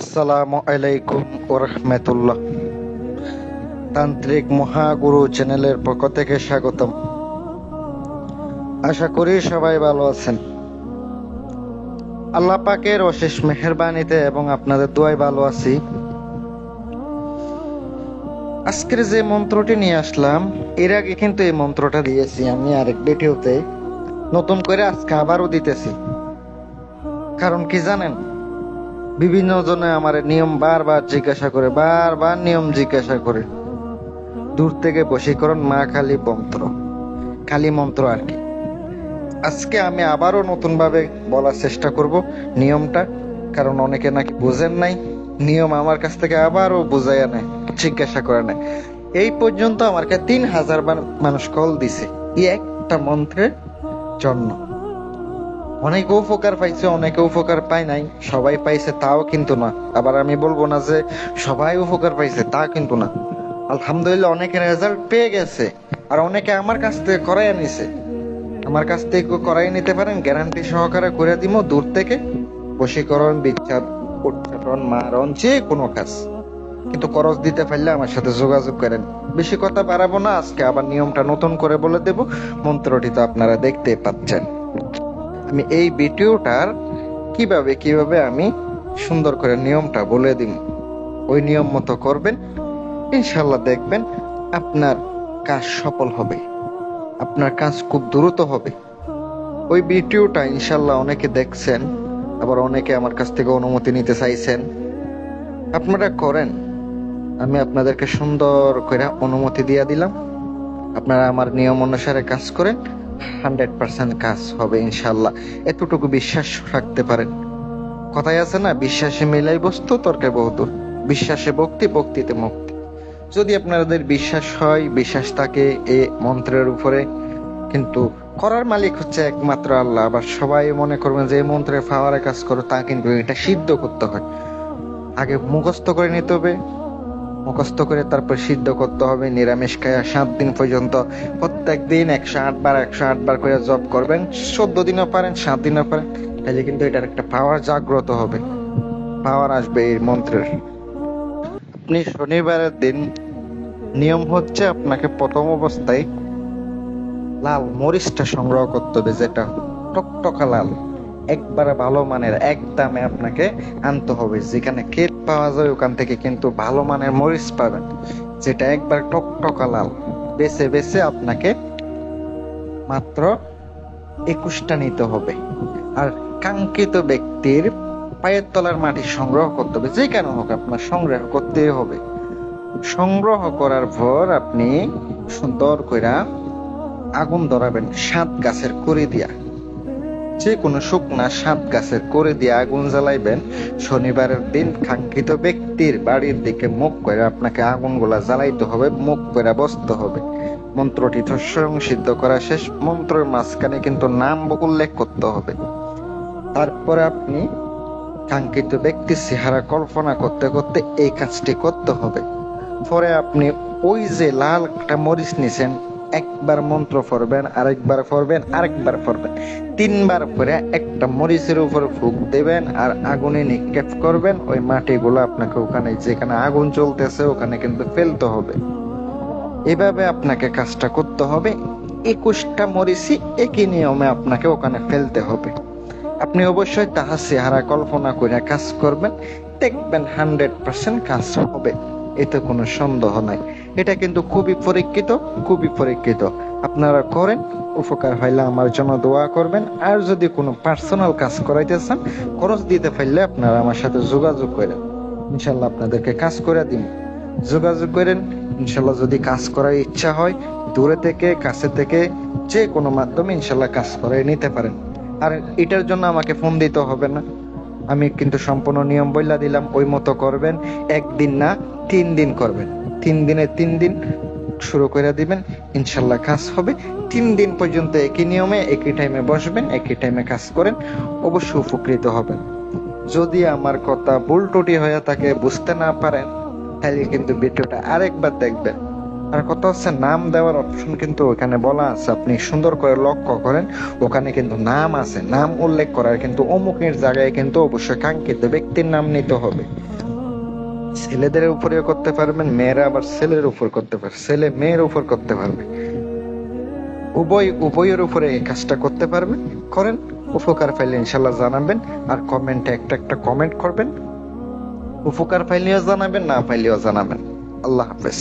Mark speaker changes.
Speaker 1: আসসালামু আলাইকুম ও রহমতুল্লাহ। তান্ত্রিক মহাগুরু চ্যানেলের পক্ষ থেকে স্বাগতম। আশা করি সবাই ভালো আছেন। আল্লাহ পাকের অশেষ মেহরবানিতে এবং আপনাদের দোয়ায় ভালো আছি। আজকের যে মন্ত্রটি নিয়ে আসলাম, এর আগে কিন্তু এই মন্ত্রটা দিয়েছি আমি আরেক ভিডিওতে। নতুন করে আজকে আবারও দিতেছি। কারণ কি জানেন? বিভিন্ন জনে আমার নিয়ম বারবার জিজ্ঞাসা করে, বারবার নিয়ম জিজ্ঞাসা করে। দূর থেকে বশীকরণ মা খালি মন্ত্র খালি মন্ত্র আর কি। আজকে আমি আবারও নতুন ভাবে বলার চেষ্টা করব নিয়মটা, কারণ অনেকে নাকি বুঝেন নাই, নিয়ম আমার কাছ থেকে আবারও বুঝাইয়া নেয়, জিজ্ঞাসা করে নেয়। এই পর্যন্ত আমাকে তিন হাজার মানুষ কল দিছে, এই একটা মন্ত্রের জন্য। অনেকে উপকার পাইছে, অনেকে উপকার পায় নাই। সবাই পাইছে, তাও কিন্তু না। আবার আমি বলব না যে সবাই উপকার পাইছে তা কিন্তু না। আলহামদুলিল্লাহ অনেকে রেজাল্ট পেয়ে গেছে। আর অনেকে আমার কাছ থেকে করাই নিছে। আমার কাছ থেকে করাই নিতে পারেন গ্যারান্টি সহকারে করে দিব দূর থেকে। বশীকরণ, বিচ্ছাদ উচ্চাটন মারণ, যে কোনো কাজ। কিন্তু খরচ দিতে পারলে আমার সাথে যোগাযোগ করেন। বেশি কথা বাড়াবো না, আজকে আবার নিয়মটা নতুন করে বলে দেব। মন্ত্রটি তো আপনারা দেখতে পাচ্ছেন। আমি এই ভিডিওটার কীভাবে কীভাবে আমি সুন্দর করে নিয়মটা বলে দিই ওই নিয়ম মতো করবেন ইনশাল্লাহ দেখবেন আপনার কাজ সফল হবে, আপনার কাজ খুব দ্রুত হবে। ওই ভিডিওটা ইনশাল্লাহ অনেকে দেখছেন, আবার অনেকে আমার কাছ থেকে অনুমতি নিতে চাইছেন। আপনারা করেন, আমি আপনাদেরকে সুন্দর করে অনুমতি দিয়ে দিলাম। আপনারা আমার নিয়ম অনুসারে কাজ করেন হান্ড্রেড পার্সেন্ট কাজ হবে ইনশাল্লাহ এতটুকু বিশ্বাস রাখতে পারেন। কথাই আছে না, বিশ্বাসে মিলাই বস্তু, তর্কে বহুদূর। বিশ্বাসে ভক্তি, ভক্তিতে মুক্তি। যদি আপনাদের বিশ্বাস হয়, বিশ্বাস থাকে এ মন্ত্রের উপরে, কিন্তু করার মালিক হচ্ছে একমাত্র আল্লাহ। আবার সবাই মনে করবেন যে মন্ত্রের পাওয়ারে কাজ করো, তা কিন্তু এটা সিদ্ধ করতে হয়। আগে মুখস্থ করে নিতে হবে মুখস্থ করে তারপর সিদ্ধ করতে হবে। নিরামিষ খায়া সাত দিন পর্যন্ত প্রত্যেক দিন একশো আট বার, একশো আট বার করে জব করবেন। চোদ্দ দিনও পারেন, সাত দিনও পারেন। তাহলে কিন্তু এটার একটা পাওয়ার জাগ্রত হবে। পাওয়ার আসবে এই মন্ত্রের। আপনি শনিবারের দিন নিয়ম হচ্ছে আপনাকে প্রথম অবস্থায় লাল মরিচটা সংগ্রহ করতে হবে, যেটা টকটকা লাল। একবারে ভালো মানের এক দামে আপনাকে আনতে হবে। যেখানে ক্ষেত পাওয়া যায়, ওখান থেকে কিন্তু ভালো মানের মরিচ পাবেন, যেটা একবার টকটকা লাল। বেছে বেছে আপনাকে মাত্র একুশটা নিতে হবে। আর কাঙ্ক্ষিত ব্যক্তির পায়ের তলার মাটি সংগ্রহ করতে হবে, যে কেন হোক আপনার সংগ্রহ করতে হবে। সংগ্রহ করার পর আপনি সুন্দর কইরা আগুন ধরাবেন সাত গাছের করে দিয়া। যে কোনো শুকনা সাত গাছের করে দিয়ে আগুন জ্বালাইবেন, শনিবারের দিন কাঙ্ক্ষিত ব্যক্তির বাড়ির দিকে মুখ করে আপনাকে আগুনগুলা জ্বালাইতে হবে, মুখ করে বসতে হবে। মন্ত্রটি তো স্বয়ং সিদ্ধ করা শেষ, মন্ত্রের মাঝখানে কিন্তু নাম উল্লেখ করতে হবে। তারপরে আপনি কাঙ্ক্ষিত ব্যক্তির চেহারা কল্পনা করতে করতে এই কাজটি করতে হবে। পরে আপনি ওই যে লাল একটা মরিচ নিছেন একবার মন্ত্র পড়বেন, আরেকবার পড়বেন আরেকবার পড়বেন। তিনবার করে একটা মরিচের উপর ফুক দেবেন আর আগুনে নিক্ষেপ করবেন। ওই মাটিগুলো আপনাকে ওখানে, যেখানে আগুন চলতেছে ওখানে কিন্তু ফেলতে হবে। এভাবে আপনাকে কাজটা করতে হবে। একুশটা মরিচই একই নিয়মে আপনাকে ওখানে ফেলতে হবে। আপনি অবশ্যই তাহার চেহারা কল্পনা করে কাজ করবেন। দেখবেন হান্ড্রেড পার্সেন্ট কাজ হবে। এতে কোনো সন্দেহ নাই। এটা কিন্তু খুবই পরীক্ষিত খুবই পরীক্ষিত। আপনারা করেন, উপকার হইলে আমার জন্য দোয়া করবেন। আর যদি কোনো পার্সোনাল কাজ করাইতে চান, খরচ দিতে পারলে আপনারা আমার সাথে যোগাযোগ করেন। ইনশাল্লাহ আপনাদেরকে কাজ করে দিন যোগাযোগ করেন ইনশাল্লাহ যদি কাজ করার ইচ্ছা হয়, দূরে থেকে, কাছে থেকে, যে কোনো মাধ্যমে ইনশাল্লাহ কাজ করে নিতে পারেন। আর এটার জন্য আমাকে ফোন দিতে হবে না। আমি কিন্তু সম্পূর্ণ নিয়ম বইলা দিলাম, ওই মতো করবেন। একদিন না তিন দিন করবেন। তিন দিনে তিন দিন শুরু করে দিবেন। ইনশাল্লাহ কাজ হবে। তিন দিন পর্যন্ত একই নিয়মে, একই টাইমে বসবেন, একই টাইমে কাজ করেন। অবশ্যই উপকৃত হবেন। যদি আমার কথা ভুল ত্রুটি হয়ে থাকে, বুঝতে না পারেন, তাহলে কিন্তু ভিডিওটা আরেকবার দেখবেন। আর কথা হচ্ছে, নাম দেওয়ার অপশন কিন্তু ওখানে বলা আছে। আপনি সুন্দর করে লক্ষ্য করেন, ওখানে কিন্তু নাম আছে। নাম উল্লেখ করার কিন্তু অমুকের জায়গায় কিন্তু অবশ্যই কাঙ্ক্ষিত ব্যক্তির নাম নিতে হবে। ছেলেদের উপরেও করতে পারবেন, মেয়েরা আবার ছেলের উপর করতে পারবে, ছেলে মেয়ের উপর করতে পারবে। উভয়, উভয়ের উপরে এই কাজটা করতে পারবেন, করেন, উপকার পাইলে ইনশাল্লাহ জানাবেন, আর কমেন্টে একটা একটা কমেন্ট করবেন, উপকার পাইলেও জানাবেন, না পাইলেও জানাবেন। আল্লাহ হাফেজ।